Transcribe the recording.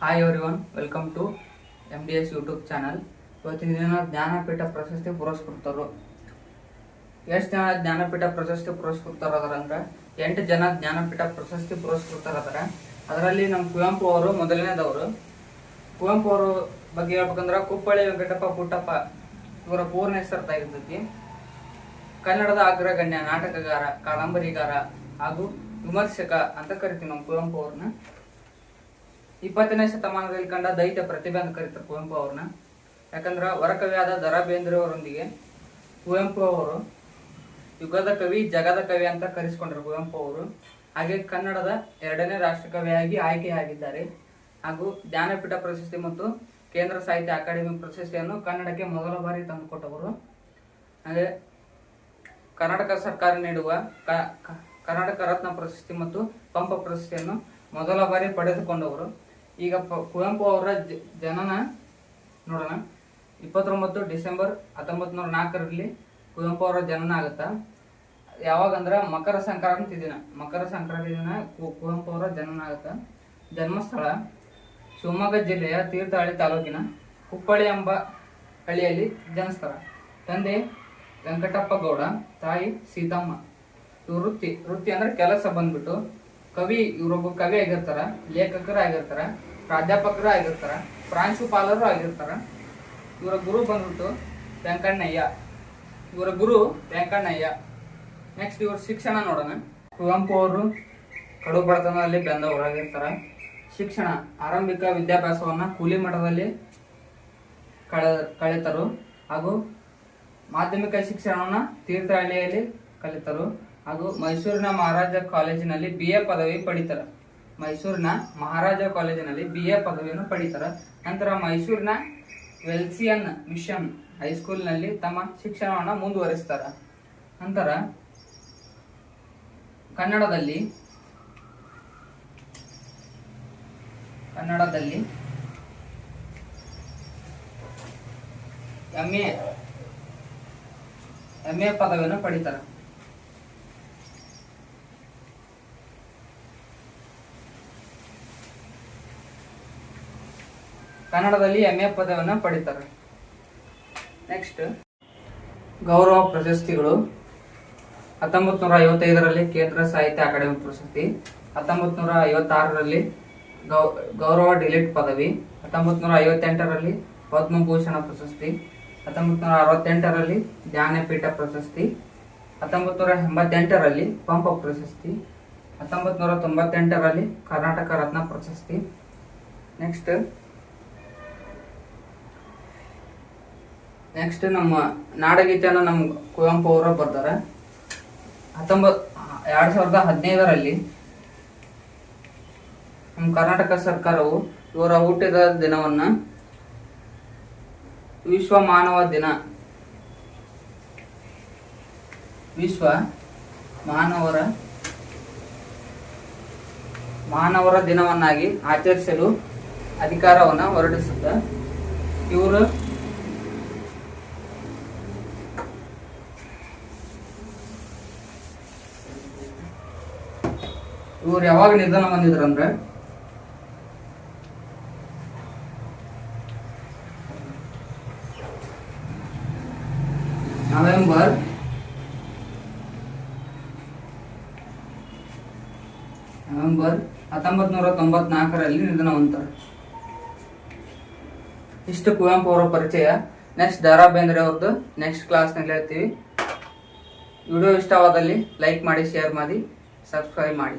Hi everyone welcome to M D S YouTube channel ಇವತ್ತಿನ ದಿನ ಜ್ಞಾನಪೀಠ ಪ್ರಶಸ್ತಿ ಪುರಸ್ಕೃತರು. ಎಷ್ಟು ಜನ ಜ್ಞಾನಪೀಠ ಪ್ರಶಸ್ತಿ ಪುರಸ್ಕೃತರು ಅದರಂದ್ರೆ ಅಂದ್ರೆ ಎಂಟು ಜನ ಜ್ಞಾನಪೀಠ ಪ್ರಶಸ್ತಿ ಪುರಸ್ಕೃತರು ಅದರ ಅದರಲ್ಲಿ ನಮ್ಮ ಕುವೆಂಪು ಅವರು ಮೊದಲನೇದವರು. ಕುವೆಂಪು ಅವರು ಬಗ್ಗೆ ಹೇಳ್ಬೇಕಂದ್ರೆ, ಕುಪ್ಪಳ್ಳಿ ವೆಂಕಟಪ್ಪ ಪುಟ್ಟಪ್ಪ ಇವರ ಪೂರ್ಣ ಹೆಸರ್ತಾಗಿರ್ತೈತಿ ಕನ್ನಡದ ಅಗ್ರಗಣ್ಯ, ನಾಟಕಗಾರ, ಕಾದಂಬರಿಗಾರ ಹಾಗೂ ವಿಮರ್ಶಕ ಅಂತ ಕರಿತೀವಿ ನಮ್ಮ ಕುವೆಂಪು ಅವ್ರನ್ನ. ಇಪ್ಪತ್ತನೇ ಶತಮಾನದಲ್ಲಿ ಕಂಡ ದೈತ್ಯ ಪ್ರತಿಭೆ ಅಂತ ಕರೀತಾರೆ ಕುವೆಂಪು ಅವ್ರನ್ನ. ಯಾಕಂದ್ರ ವರಕವಿಯಾದ ದರಾ ಬೇಂದ್ರೆ ಅವರೊಂದಿಗೆ ಕುವೆಂಪು ಅವರು ಯುಗದ ಕವಿ, ಜಗದ ಕವಿ ಅಂತ ಕರೆಸಿಕೊಂಡ್ರು ಕುವೆಂಪು ಅವರು. ಹಾಗೆ ಕನ್ನಡದ ಎರಡನೇ ರಾಷ್ಟ್ರಕವಿಯಾಗಿ ಆಯ್ಕೆಯಾಗಿದ್ದಾರೆ ಹಾಗೂ ಜ್ಞಾನಪೀಠ ಪ್ರಶಸ್ತಿ ಮತ್ತು ಕೇಂದ್ರ ಸಾಹಿತ್ಯ ಅಕಾಡೆಮಿ ಪ್ರಶಸ್ತಿಯನ್ನು ಕನ್ನಡಕ್ಕೆ ಮೊದಲ ಬಾರಿ ತಂದುಕೊಟ್ಟವರು ಹಾಗೆ ಕರ್ನಾಟಕ ಸರ್ಕಾರ ನೀಡುವ ಕರ್ನಾಟಕ ರತ್ನ ಪ್ರಶಸ್ತಿ ಮತ್ತು ಪಂಪ ಪ್ರಶಸ್ತಿಯನ್ನು ಮೊದಲ ಬಾರಿ ಪಡೆದುಕೊಂಡವರು. ಈಗ ಕುವೆಂಪು ಅವರ ಜನನ ನೋಡೋಣ. ಇಪ್ಪತ್ತೊಂಬತ್ತು ಡಿಸೆಂಬರ್ ಹತ್ತೊಂಬತ್ತು ನೂರ ನಾಲ್ಕರಲ್ಲಿ ಕುವೆಂಪು ಅವರ ಜನನ ಆಗುತ್ತಾ. ಯಾವಾಗಂದ್ರೆ ಮಕರ ಸಂಕ್ರಾಂತಿ ದಿನ. ಮಕರ ಸಂಕ್ರಾಂತಿ ದಿನ ಕುವೆಂಪು ಅವರ ಜನನ ಆಗುತ್ತಾ. ಜನ್ಮಸ್ಥಳ ಶಿವಮೊಗ್ಗ ಜಿಲ್ಲೆಯ ತೀರ್ಥಹಳ್ಳಿ ತಾಲೂಕಿನ ಕುಪ್ಪಳ್ಳಿ ಎಂಬ ಹಳ್ಳಿಯಲ್ಲಿ ಜನಿಸ್ತಾರ ತಂದೆ ವೆಂಕಟಪ್ಪ ಗೌಡ, ತಾಯಿ ಸೀತಮ್ಮ. ಇವ್ರ ವೃತ್ತಿ ವೃತ್ತಿ ಅಂದ್ರೆ ಕೆಲಸ ಬಂದ್ಬಿಟ್ಟು ಕವಿ ಇವರೊಬ್ಬ ಕವಿ ಆಗಿರ್ತಾರ, ಲೇಖಕರು ಆಗಿರ್ತಾರ, ಪ್ರಾಧ್ಯಾಪಕರು ಆಗಿರ್ತಾರ, ಪ್ರಾಂಶುಪಾಲರು ಆಗಿರ್ತಾರ. ಇವರ ಗುರು ಬಂದ್ಬಿಟ್ಟು ವೆಂಕಣ್ಣಯ್ಯ. ಇವರ ಗುರು ವೆಂಕಣ್ಣಯ್ಯ. ನೆಕ್ಸ್ಟ್ ಇವ್ರ ಶಿಕ್ಷಣ ನೋಡೋಣ. ಕುವೆಂಪು ಅವರು ಕಡು ಬಡತನದಲ್ಲಿ ಬೆಂದವರಾಗಿರ್ತಾರ. ಶಿಕ್ಷಣ, ಆರಂಭಿಕ ವಿದ್ಯಾಭ್ಯಾಸವನ್ನ ಕೂಲಿ ಮಠದಲ್ಲಿ ಕಳೆ ಕಲಿತರು ಹಾಗೂ ಮಾಧ್ಯಮಿಕ ಶಿಕ್ಷಣವನ್ನ ತೀರ್ಥಹಳ್ಳಿಯಲ್ಲಿ ಕಲಿತರು. ಹಾಗೂ ಮೈಸೂರಿನ ಮಹಾರಾಜ ಕಾಲೇಜಿನಲ್ಲಿ ಬಿ ಎ ಪದವಿ ಪಡಿತಾರ. ಮೈಸೂರಿನ ಮಹಾರಾಜ ಕಾಲೇಜಿನಲ್ಲಿ ಬಿ ಎ ಪದವಿಯನ್ನು ಪಡಿತಾರ. ನಂತರ ಮೈಸೂರಿನ ವೆಲ್ಸಿಯನ್ ಮಿಷನ್ ಹೈಸ್ಕೂಲ್ನಲ್ಲಿ ತಮ್ಮ ಶಿಕ್ಷಣವನ್ನು ಮುಂದುವರಿಸ್ತಾರ. ನಂತರ ಕನ್ನಡದಲ್ಲಿ ಕನ್ನಡದಲ್ಲಿ ಎಂ ಎ ಎಂ ಎ ಪದವಿಯನ್ನು ಪಡಿತಾರೆ. ಕನ್ನಡದಲ್ಲಿ ಎಂ ಎ ಪದವನ್ನು ಪಡಿತಾರೆ. ನೆಕ್ಸ್ಟ್ ಗೌರವ ಪ್ರಶಸ್ತಿಗಳು. ಹತ್ತೊಂಬತ್ತು ನೂರ ಐವತ್ತೈದರಲ್ಲಿ ಕೇಂದ್ರ ಸಾಹಿತ್ಯ ಅಕಾಡೆಮಿ ಪ್ರಶಸ್ತಿ ಹತ್ತೊಂಬತ್ತು ನೂರ ಐವತ್ತಾರರಲ್ಲಿ ಗೌ, ಗೌರವ ಡಿಲಿಟ್ ಪದವಿ ಹತ್ತೊಂಬತ್ತು ನೂರ ಐವತ್ತೆಂಟರಲ್ಲಿ ಪದ್ಮಭೂಷಣ ಪ್ರಶಸ್ತಿ ಹತ್ತೊಂಬತ್ತು ನೂರ ಅರವತ್ತೆಂಟರಲ್ಲಿ ಜ್ಞಾನಪೀಠ ಪ್ರಶಸ್ತಿ ಹತ್ತೊಂಬತ್ತು ನೂರ ಎಂಬತ್ತೆಂಟರಲ್ಲಿ ಪಂಪ ಪ್ರಶಸ್ತಿ ಹತ್ತೊಂಬತ್ತು ನೂರ ತೊಂಬತ್ತೆಂಟರಲ್ಲಿ ಕರ್ನಾಟಕ ರತ್ನ ಪ್ರಶಸ್ತಿ. ನೆಕ್ಸ್ಟ್ ನೆಕ್ಸ್ಟ್ ನಮ್ಮ ನಾಡಗೀತೆಯನ್ನು ನಮ್ಮ ಕುವೆಂಪು ಅವರು ಬರ್ತಾರೆ ಹತ್ತೊಂಬತ್ ಎರಡ್ ಸಾವಿರದ ಹದಿನೈದರಲ್ಲಿ ನಮ್ಮ ಕರ್ನಾಟಕ ಸರ್ಕಾರವು ಇವರ ಹುಟ್ಟಿದ ದಿನವನ್ನ ವಿಶ್ವ ಮಾನವ ದಿನ. ವಿಶ್ವ ಮಾನವರ ಮಾನವರ ದಿನವನ್ನಾಗಿ ಆಚರಿಸಲು ಅಧಿಕಾರವನ್ನ ಹೊರಡಿಸುತ್ತ ಇವರು ಇವ್ರು ಯಾವಾಗ ನಿಧನ ಬಂದಿದ್ರಂದ್ರೆ ನವೆಂಬರ್. ನವೆಂಬರ್ ಹತ್ತೊಂಬತ್ ನೂರ ತೊಂಬತ್ನಾಲ್ಕರಲ್ಲಿ ನಿಧನ ಹೊಂತಾರೆ ಇಷ್ಟು ಕುವೆಂಪು ಅವರ ಪರಿಚಯ. ನೆಕ್ಸ್ಟ್ ದಾರಾ ಬೇಂದ್ರೆ ಅವ್ರದ್ದು ನೆಕ್ಸ್ಟ್ ಕ್ಲಾಸ್ನಲ್ಲಿ ಹೇಳ್ತೀವಿ. ವಿಡಿಯೋ ಇಷ್ಟವಾದಲ್ಲಿ ಲೈಕ್ ಮಾಡಿ ಶೇರ್ ಮಾಡಿ ಸಬ್ಸ್ಕ್ರೈಬ್ ಮಾಡಿ.